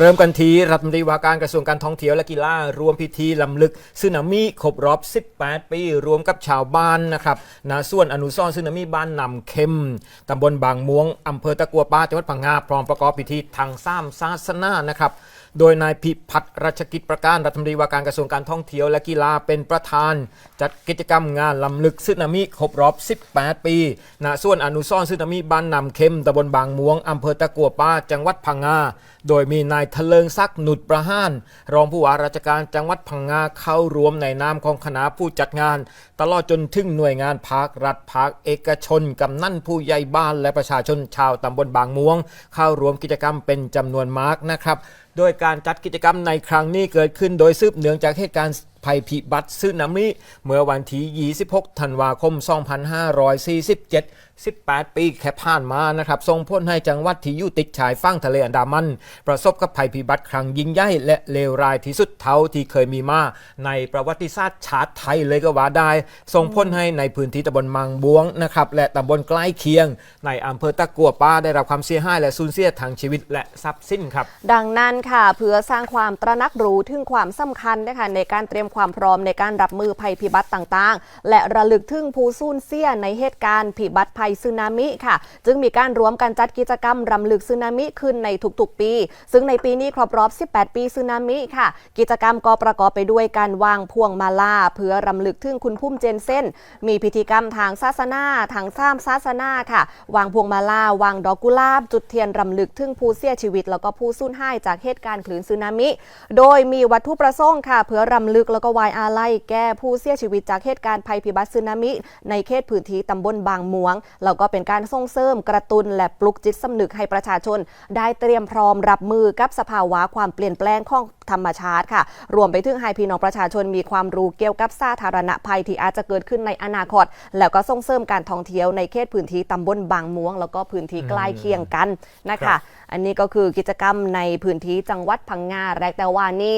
เริ่มกันที่รัฐมนตรีว่าการกระทรวงการท่องเที่ยวและกีฬารวมพิธีลำลึกสึนามิครบรอบ 18 ปี รวมกับชาวบ้านนะครับณส่วนอนุสรณ์สึนามิบ้านนำเข้มตำบลบางม่วงอำเภอตะกัวป้าจังหวัดพังงาพร้อมประกอบพิธีทางซ้ำศาสนานะครับ โดยนายพิพัฒน์รัชกิจประการรัฐมนตรีว่าการกระทรวงการท่องเที่ยวและกีฬาเป็นประธาน จัดกิจกรรมงานลำลึกสึนามิครบรอบ 18 ปีณส่วนอนุสรณ์สึนามิบ้านนำเข้มตำบลบางม่วงอำเภอตะกัวป่าจังหวัดพังงา โดยมีนายทะเลิงศักหนุดประหาน รองผู้ว่าราชการจังหวัดพังงาเข้ารวมในนามของคณะผู้จัดงาน ตลอดจนถึงหน่วยงานภาครัฐภาคเอกชนกำนันผู้ใหญ่บ้านและประชาชนชาวตำบลบางม่วง เข้าร่วมกิจกรรมเป็นจำนวนมากนะครับ โดยการจัดกิจกรรมในครั้งนี้เกิดขึ้นโดยซืบเนื่องจากเหตุการณ์ ภัยพิบัติสึนามิ เมื่อวันที่ 26 ธันวาคม 2547 18 ปีแค่ผ่านมานะครับส่งผลให้จังหวัดที่อยู่ติดชายฝั่งทะเลอันดามัน ประสบกับภัยพิบัติครั้งยิ่งใหญ่และเลวร้ายที่สุดเท่าที่เคยมีมา ในประวัติศาสตร์ชาติไทยเลยก็ว่าได้ส่งผลให้ในพื้นที่ตำบลมังบวงนะครับและตำบลใกล้เคียง ในอำเภอตะกัวป้าได้รับความเสียหายและสูญเสียทางชีวิตและทรัพย์สินครับ ดังนั้นค่ะเพื่อสร้างความตระหนักรู้ถึงความสำคัญนะคะในการเตรียมความพร้อมในการรับมือภัยพิบัติต่างๆ และระลึกถึงผู้สูญเสียในเหตุการณ์พิบัติภัยสึนามิค่ะ จึงมีการรวมกันจัดกิจกรรมรำลึกสึนามิขึ้นในทุกๆ ปี ซึ่งในปีนี้ครบรอบ 18 ปีสึนามิค่ะ กิจกรรมก็ประกอบไปด้วยการวางพวงมาลาเพื่อรำลึกถึงคุณพุ่มเจนเซนมีพิธีกรรมทางศาสนาทางซ้ำศาสนาค่ะ วางพวงมาลาวางดอกกุหลาบ จุดเทียนรำลึกถึงผู้เสียชีวิต แล้วก็ผู้สูญหายจากเหตุการณ์คลื่นสึนามิ โดยมีวัตถุประสงค์ค่ะ เพื่อรำลึกแล้วก็ไวายอาไลัยแก้ผู้เสียชีวิตจากเหตุการณ์ภัยพิบัติสึนามิ ในเขตพื้นที่ตำบลบางม่วง แล้วก็เป็นการส่งเสริมกระตุนและปลุกจิตสำนึกให้ประชาชน ได้เตรียมพร้อมรับมือกับสภาวะความเปลี่ยนแปลงของธรรมชาติค่ะ รวมไปถึงให้พี่น้องประชาชนมีความรู้เกี่ยวกับสาธารณภัยที่อาจจะเกิดขึ้นในอนาคต แล้วก็ส่งเสริมการท่องเที่ยวในเขตพื้นที่ตำบลบางม่วง แล้วก็พื้นที่ใกล้เคียงกันนะครัคะอันนี้ก็คือกิจกรรมในพื้นที่จังหวัดพังงาแรกแต่ว่านี่